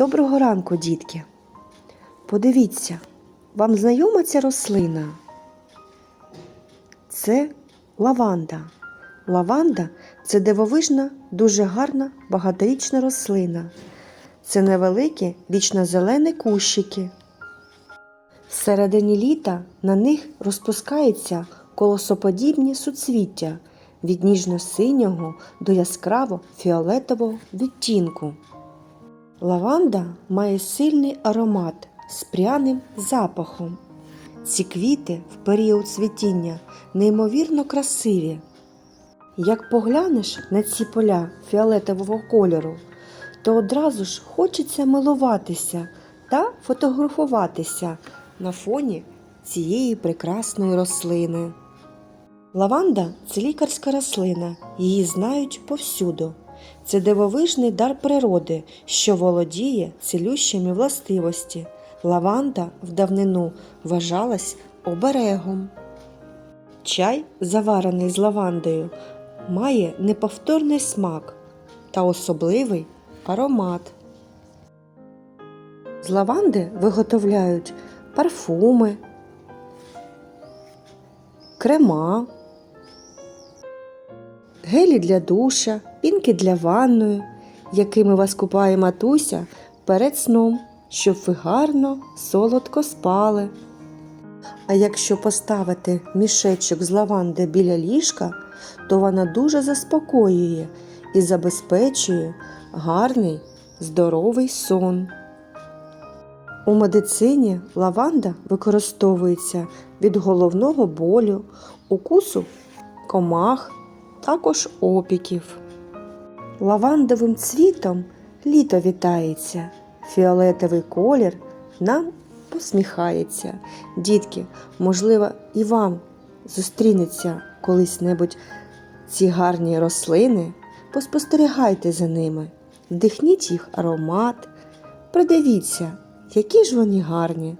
Доброго ранку, дітки. Подивіться, вам знайома ця рослина? Це лаванда. Лаванда це дивовижна, дуже гарна багаторічна рослина. Це невеликі вічно-зелені кущики. Всередині літа на них розпускаються колосоподібні суцвіття від ніжно-синього до яскраво фіолетового відтінку. Лаванда має сильний аромат з пряним запахом. Ці квіти в період цвітіння неймовірно красиві. Як поглянеш на ці поля фіолетового кольору, то одразу ж хочеться милуватися та фотографуватися на фоні цієї прекрасної рослини. Лаванда це лікарська рослина, її знають повсюду. Це дивовижний дар природи, що володіє цілющими властивості. Лаванда в давнину вважалась оберегом. Чай, заварений з лавандою, має неповторний смак та особливий аромат. З лаванди виготовляють парфуми, крема, гелі для душа, пінки для ванної, якими вас купає матуся перед сном, щоб ви гарно солодко спали. А якщо поставити мішечок з лаванди біля ліжка, то вона дуже заспокоює і забезпечує гарний здоровий сон. У медицині лаванда використовується від головного болю, укусу комах, також опіків. Лавандовим цвітом літо вітається, фіолетовий колір нам посміхається. Дітки, можливо, і вам зустрінеться колись-небудь ці гарні рослини, поспостерігайте за ними, вдихніть їх аромат, придивіться, які ж вони гарні.